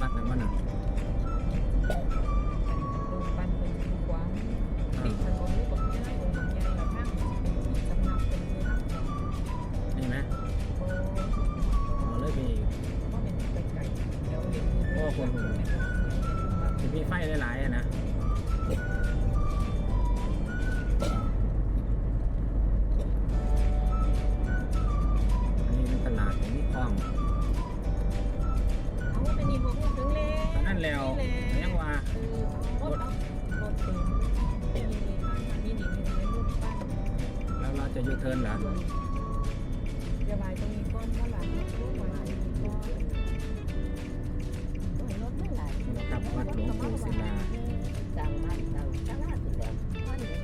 วัดนั้นมันน่ะองค์ปั้นเป็นขวางติดถนนนี่บอกง่ายองค์ใหญ่ละทั้งเป็นมีสำนักเป็นที่รับของนี่ไหมโอ้อ๋อเลยมีก็เป็นไปไกลเดี๋ยวเห็นมีเป็นแบบเป็นมีไฟหลายๆอะนะ จะยูเทิร์นเหรออย่าบายตรงนี้ก้อนก็หลังรูปมาตรงนี้ก้อนโอ้ยรถไม่ไหลครับวัดหลวงปู่ศิลาสั่งมาสั่งตลาดอยู่แล้วตอนนี้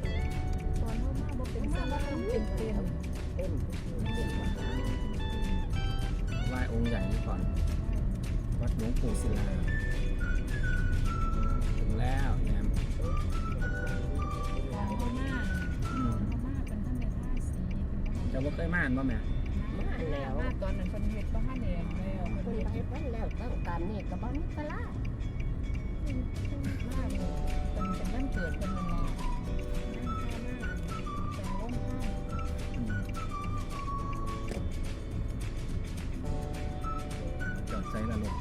ตอนเข้ามาบ่เป็นสลาเป็นเต็มเต็มไหว้องค์ใหญ่นี้ก่อน วัดหลวงปู่ศิลาถึงแล้วแยม เจะว่าเคยมาอ่านบ่แม่มาแล้วมาตอนนั้นคนเฮ็ดก็ห้าแนงแล้วคนไปเพิ่นแล้วต้องการนี่ก็บ่มีตลาดมาเลยเป็นเป็นวันเกิดเพิ่นนั่นแหละนั่งข้าวหน้าเป็นร่มข้าวอืมจอดใจละลูก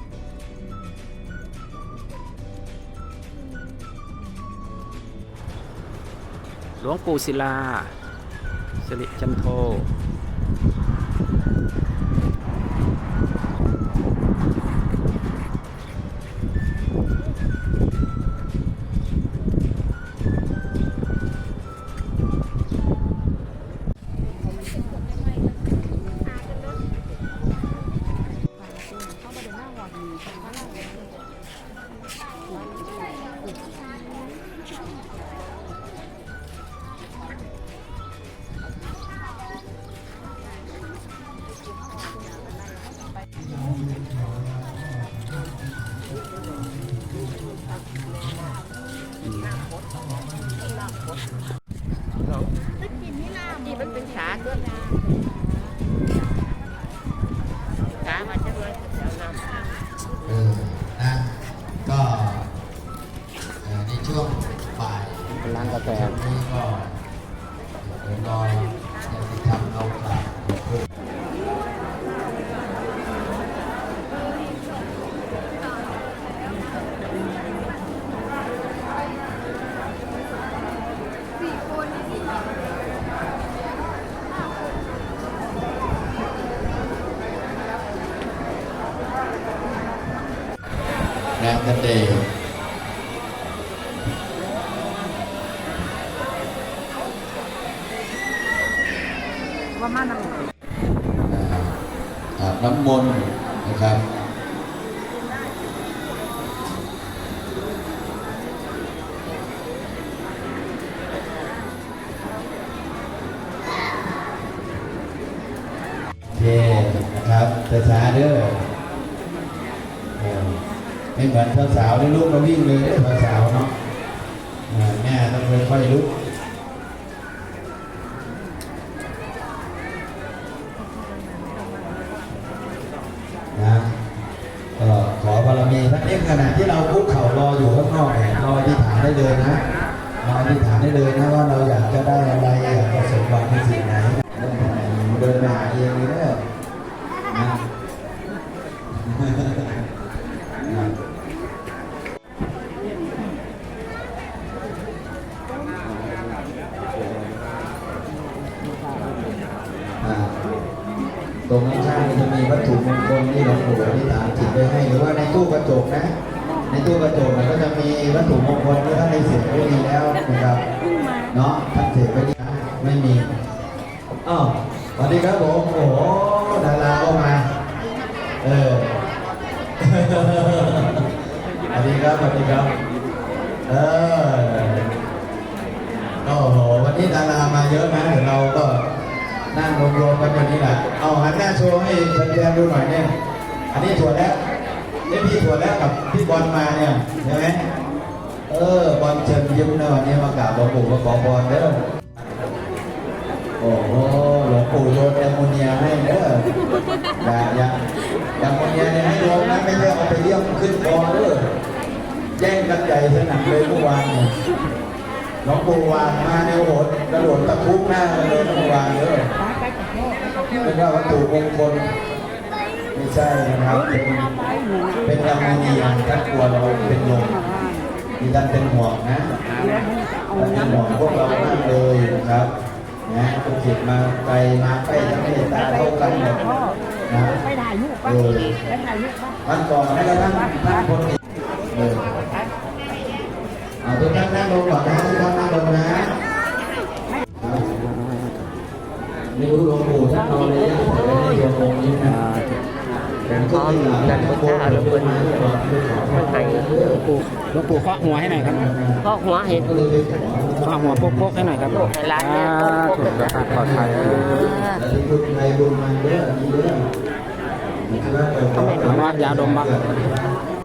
หลวงปู่ศิลา สิริจันโท Yeah. งานกันเดย์ว่ามานั่งน้ำมนต์นะครับเคนะครับช้าๆเด้อ ไม่เหมือนสาวๆที่ลูกมาวิ่งเลยเด้สาวๆเนาะอ่าแม่ต้องค่อยๆลุกนะก็ขอบารมีท่านเองขณะที่เราคุกเข่ารออยู่ข้างนอกเนี่ยเราอธิษฐานได้เลยนะเราอธิษฐานได้เลยนะว่าเราอยากจะ ตรงข้างๆจะมีวัตถุมงคลที่หลวงปู่อธิษฐานจิตไว้ให้หรือว่าในตู้กระจกนะ ในตู้กระจกเนี่ยก็จะมีวัตถุมงคลที่ท่านได้เสกไว้ดีแล้วนะครับเนาะท่านเสกไว้ดีไม่มีอ้าวสวัสดีครับผมโอ้โหดาราก็มาเออสวัสดีครับสวัสดีครับเออโอ้โหวันนี้ดารามาเยอะนะเดี๋ยวเราก็ นั่งรวมๆกันอย่างนี้แหละเอาหันหน้าโชว์ให้แฟนๆดูหน่อยเนี่ย อันนี้ถั่วแล้วนี่พี่ถั่วแล้วกับพี่บอลมาเนี่ยใช่ไหมเออบอลเชิญยิ้มนะวันนี้มากราบหลวงปู่มาขอพรเด้อโอ้โหหลวงปู่โยนแอมโมเนียให้เด้ออย่าอย่าแอมโมเนียเนี่ยให้โยนะไม่ใช่เอาไปเลี่ยมขึ้นคอเด้อแย่งกันใหญ่สนั่นเลยเมื่อวานเนี่ย น้องปูวางมาในโหดกระโดดตะคุบหน้ากันเลยเมื่อวานเด้อไปกับพ่อไปกับพ่อเป็นว่าวัตถุมงคลไม่ใช่นะครับเป็นไปหนูนะเป็นกรรมดีนะถ้ากลัวเราเป็นลมมีท่านเป็นห่วงนะเดี๋ยวมึงจะเอาท่านเป็นน้ำห่วงพวกเรามากเลยนะครับนะทุกจิตมาไกลมาใกล้ทั้งเมตตาเท่ากันหมดพ่อนะไปถ่ายรูปป่ะไปถ่ายรูปป่ะท่านก่อนให้กระทั่งท่านคนอีกเออ พร้อมกันพุทธะหลวงปู่ท่านให้หลวงปู่หลวงปู่เคาะหัวให้หน่อยครับเพราะหัวเห็นก็เลยไปขอเคาะหัวโป๊กๆให้หน่อยครับให้ร้านเนี่ยถูกประทานปลอดภัยเออแล้วที่บุญในบุญมันเยอะดีเยอะนะครับเอามาดยาดมบ้างเ